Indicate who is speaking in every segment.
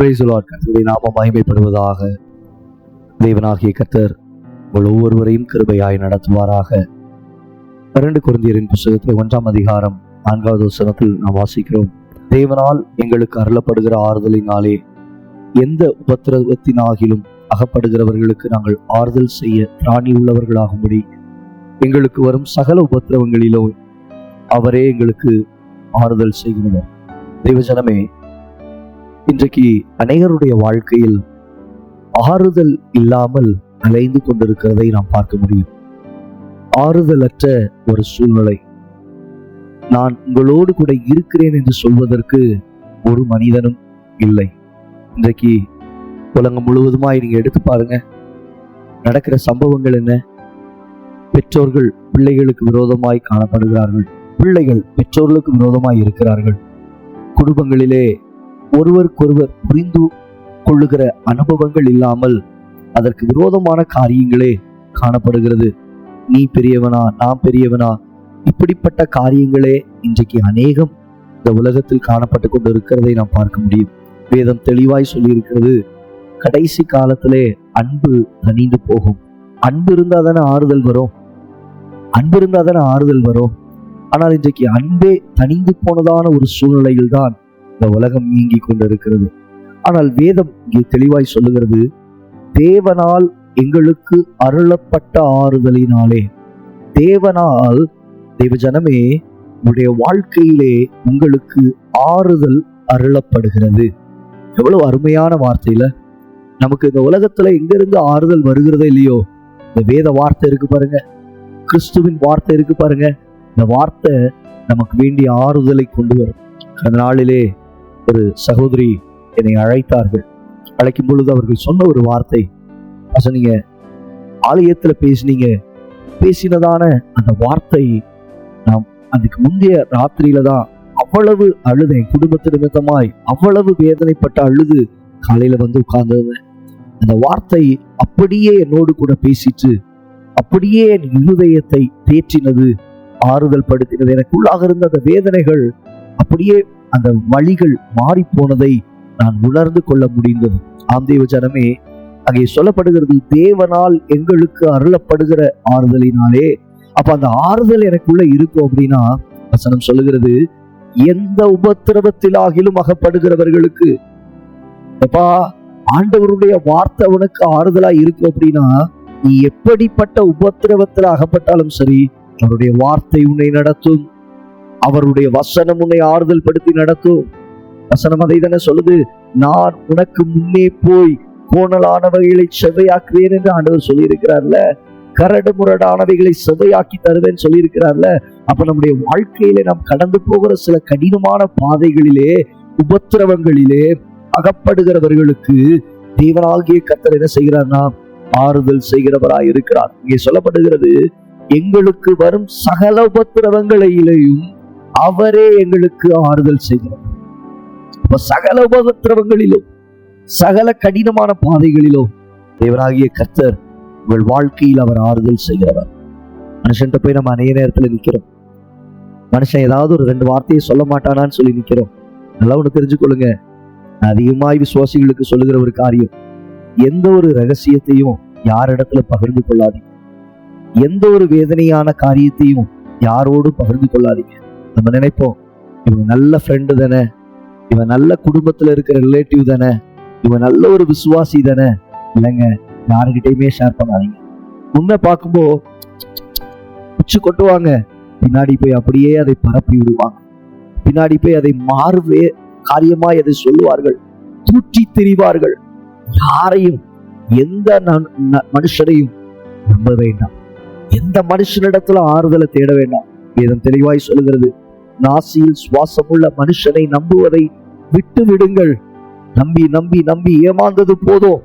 Speaker 1: கர்த்தருடைய நாம மகிமைப்படுவதாக. தேவனாகிய கத்தர் உங்கள் ஒவ்வொருவரையும் கிருபையாய் நடத்துவாராக. இரண்டு குருந்தியரின் புஸ்தகத்தில் ஒன்றாம் அதிகாரம் நான்காவது வசனத்தில் நாம் வாசிக்கிறோம். தேவனால் எங்களுக்கு அருளப்படுகிற ஆறுதலினாலே எந்த உபத்திரவத்தினாகிலும் அகப்படுகிறவர்களுக்கு நாங்கள் ஆறுதல் செய்ய திராணி உள்ளவர்களாகும்படி எங்களுக்கு வரும் சகல உபத்திரவங்களிலும் அவரே எங்களுக்கு ஆறுதல் செய்கிறவர் தேவஜனமே இன்றைக்கு அநேகருடைய வாழ்க்கையில் ஆறுதல் இல்லாமல் அலைந்து கொண்டிருக்கிறதை நாம் பார்க்க முடியும். ஆறுதலற்ற ஒரு சூழ்நிலை. நான் உங்களோடு கூட இருக்கிறேன் என்று சொல்வதற்கு ஒரு மனிதனும் இல்லை. இன்றைக்கு உலகம் முழுவதுமாய் நீங்க எடுத்து பாருங்க. நடக்கிற சம்பவங்கள் என்ன? பெற்றோர்கள் பிள்ளைகளுக்கு விரோதமாய் காணப்படுகிறார்கள். பிள்ளைகள் பெற்றோர்களுக்கு விரோதமாய் இருக்கிறார்கள். குடும்பங்களிலே ஒருவருக்கொருவர் புரிந்து கொள்ளுகிற அனுபவங்கள் இல்லாமல் அதற்கு விரோதமான காரியங்களே காணப்படுகிறது. நீ பெரியவனா நான் பெரியவனா இப்படிப்பட்ட காரியங்களே இன்றைக்கு அநேகம் இந்த உலகத்தில் காணப்பட்டு கொண்டு இருக்கிறதை நாம் பார்க்க முடியும். வேதம் தெளிவாய் சொல்லியிருக்கிறது கடைசி காலத்திலே அன்பு தணிந்து போகும். அன்பு இருந்தா தானே ஆறுதல் வரும். அன்பு இருந்தா தானே ஆறுதல் வரும். ஆனால் இன்றைக்கு அன்பே தணிந்து போனதான ஒரு சூழ்நிலையில் தான் இந்த உலகம் நீங்கி கொண்டிருக்கிறது. ஆனால் வேதம் இங்கே தெளிவாய் சொல்லுகிறது தேவனால் எங்களுக்கு அருளப்பட்ட ஆறுதலினாலே தேவனால் தேவ ஜனமே உங்களுடைய வாழ்க்கையிலே உங்களுக்கு ஆறுதல் அருளப்படுகிறது. எவ்வளவு அருமையான வார்த்தையில. நமக்கு இந்த உலகத்துல எங்கிருந்து ஆறுதல் வருகிறதோ இல்லையோ இந்த வேத வார்த்தை இருக்கு பாருங்க கிறிஸ்துவின் வார்த்தை இருக்கு பாருங்க இந்த வார்த்தை நமக்கு வேண்டிய ஆறுதலை கொண்டு வரும். அந்த நாளிலே ஒரு சகோதரி என்னை அழைத்தார்கள். அழைக்கும் பொழுது அவர்கள் சொன்ன ஒரு வார்த்தை நீங்க ஆலயத்துல பேசினீங்க. பேசினதான அந்த வார்த்தை நாம் அதுக்கு முந்தைய ராத்திரியில தான் அவ்வளவு அழுதை குடும்பத்து நிமித்தமாய் அவ்வளவு வேதனைப்பட்ட அழுது காலையில வந்து உட்கார்ந்தது. அந்த வார்த்தை அப்படியே என்னோடு கூட பேசிட்டு அப்படியே என் இருதயத்தை தேற்றினது ஆறுதல் படுத்தினது. எனக்குள்ளாக இருந்த அந்த வேதனைகள் அப்படியே அந்த வழிகள் மாறி போனதை நான் உணர்ந்து கொள்ள முடிந்தது. ஆம் தேவ ஜனமே அங்கே சொல்லப்படுகிறது தேவனால் எங்களுக்கு அருளப்படுகிற ஆறுதலினாலே அப்ப அந்த ஆறுதல் எனக்குள்ள இருக்கும் அப்படின்னா வசனம் சொல்லுகிறது எந்த உபத்திரவத்திலாகிலும் அகப்படுகிறவர்களுக்கு எப்பா ஆண்டவருடைய வார்த்தை உனக்கு ஆறுதலா இருக்கும் அப்படின்னா நீ எப்படிப்பட்ட உபத்திரவத்தில் அகப்பட்டாலும் சரி அவருடைய வார்த்தை உன்னை நடத்தும். அவருடைய வசனம் உன்னை ஆறுதல் படுத்தி நடத்தும் வசனம் அதை தானே சொல்லுது? நான் உனக்கு முன்னே போய் கோணலானவைகளை செவ்வையாக்குவேன் என்று ஆண்டவர் சொல்லியிருக்கிறார்ல? கரடு முரடானவைகளை செவ்வையாக்கி தருவேன் சொல்லியிருக்கிறார்ல? அப்ப நம்முடைய வாழ்க்கையில நாம் கடந்து போகிற சில கடினமான பாதைகளிலே உபத்திரவங்களிலே அகப்படுகிறவர்களுக்கு தேவனாகிய கத்தர் என்ன செய்கிறார்னா ஆறுதல் செய்கிறவராய் இருக்கிறார் இங்கே சொல்லப்படுகிறது எங்களுக்கு வரும் சகல உபத்திரவங்களிலேயும் அவரே எங்களுக்கு ஆறுதல் செய்கிறார். இப்ப சகல உபத்திரவங்களிலும் சகல கடினமான பாதைகளிலும் தேவனாகிய கர்த்தர் உங்கள் வாழ்க்கையில் அவர் ஆறுதல் செய்கிறவர். மனுஷன்ட்ட போய் நம்ம அநேக நேரத்துல நிற்கிறோம் மனுஷன் ஏதாவது ஒரு ரெண்டு வார்த்தையை சொல்ல மாட்டானான்னு சொல்லி நிக்கிறோம். நல்லா ஒன்று தெரிஞ்சுக்கொள்ளுங்க. அதிகமாய் விசுவாசிகளுக்கு சொல்லுகிற ஒரு காரியம் எந்த ஒரு ரகசியத்தையும் யாரிடத்துல பகிர்ந்து கொள்ளாதீங்க. எந்த ஒரு வேதனையான காரியத்தையும் யாரோடும் பகிர்ந்து கொள்ளாதீங்க. நம்ம நினைப்போம் இவன் நல்ல ஃப்ரெண்டு தானே இவன் நல்ல குடும்பத்துல இருக்கிற ரிலேட்டிவ் தானே இவன் நல்ல ஒரு விசுவாசி தானே. இல்லைங்க யாருக்கிட்டையுமே ஷேர் பண்ணாதீங்க. முன்ன பார்க்கும்போது உச்சு கொட்டுவாங்க. பின்னாடி போய் அப்படியே அதை பரப்பி விடுவாங்க. பின்னாடி போய் அதை மாறுவே காரியமாய் அதை சொல்லுவார்கள். தூற்றி திரிவார்கள். யாரையும் எந்த ந- மனுஷரையும் நம்ப வேண்டாம். எந்த மனுஷனிடத்துல ஆறுதலை தேட வேண்டாம். வேதம் தெளிவாய் சொல்லுகிறது. நாசியில் சுவாசமுள்ள மனுஷனை நம்புவதை விட்டு விடுங்கள் நம்பி நம்பி நம்பி ஏமாந்தது போதும்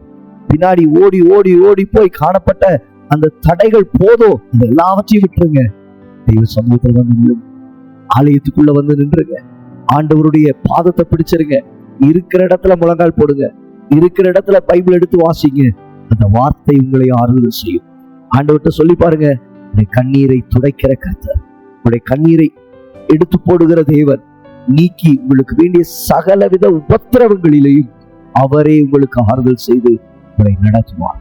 Speaker 1: பின்னாடி ஓடி ஓடி ஓடி போய் காணப்பட்ட அந்த தடைகள் போதும் இது எல்லாவற்றையும் விட்டுருங்க. தெய்வ சமூகத்தில் வந்து நில்லுங்க ஆலயத்துக்குள்ள வந்து நின்றுங்க. ஆண்டவருடைய பாதத்தை பிடிச்சிருங்க. இருக்கிற இடத்துல முழங்கால் போடுங்க. இருக்கிற இடத்துல பைபிள் எடுத்து வாசிங்க. அந்த வார்த்தை உங்களை ஆறுதல் செய்யும். ஆண்டவர்கிட்ட சொல்லி பாருங்க கண்ணீரை துடைக்கிற கர்த்தர். உடைய கண்ணீரை எடுத்து போடுகிற தேவன் நீக்கி உங்களுக்கு வேண்டிய சகலவித உபத்திரவங்களிலேயும் அவரே உங்களுக்கு ஆறுதல் செய்து உங்களை நடத்துவார்.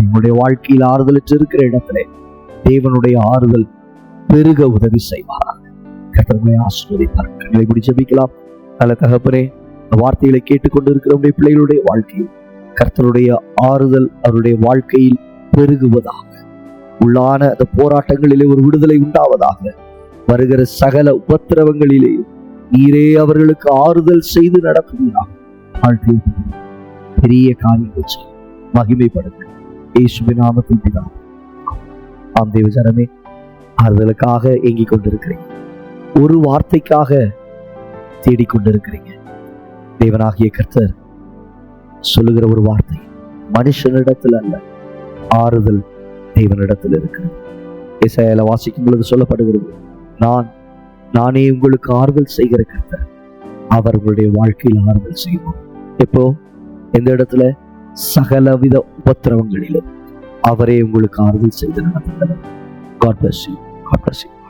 Speaker 1: உங்களுடைய வாழ்க்கையில் ஆறுதலற்று இருக்கிற இடத்துல தேவனுடைய ஆறுதல் பெருக உதவி செய்வாராக. கர்த்தர்களை ஆசீர்வதிப்பார் கண்களை பிடி ஜெபிக்கலாம். நல்ல தகப்பனே வார்த்தைகளை கேட்டுக்கொண்டிருக்கிற உடைய பிள்ளைகளுடைய வாழ்க்கையில் கர்த்தருடைய ஆறுதல் அவருடைய வாழ்க்கையில் பெருகுவதாக உள்ளான அந்த போராட்டங்களிலே ஒரு விடுதலை உண்டாவதாக வருகிற சகல உபத்திரவங்களிலே நீரே அவர்களுக்கு ஆறுதல் செய்து நடத்துவதாக பெரிய காரியங்கள் செய்யும் மகிமைப்படுத்த இயேசுவின் நாமத்தில் பிதா ஆம் தேவஜனமே ஆறுதலுக்காக ஏங்கிக் கொண்டிருக்கிறீங்க. ஒரு வார்த்தைக்காக தேடிக்கொண்டிருக்கிறீங்க. தேவனாகிய கர்த்தர் சொல்லுகிற ஒரு வார்த்தை மனுஷனிடத்தில் அல்ல ஆறுதல் தேவனிடத்தில் இருக்கிறது. இசையில வாசிக்கும் பொழுது சொல்லப்படுகிறது நான் நானே உங்களுக்கு ஆறுதல் செய்கிற கர்த்தர். அவர் உங்களுடைய வாழ்க்கையில் ஆறுதல் செய்வோம் எப்போ? எந்த இடத்துல? சகலவித உபத்திரவங்களிலும். அவரே உங்களுக்கு ஆறுதல் செய்து நடத்துகிறார் God bless you God bless you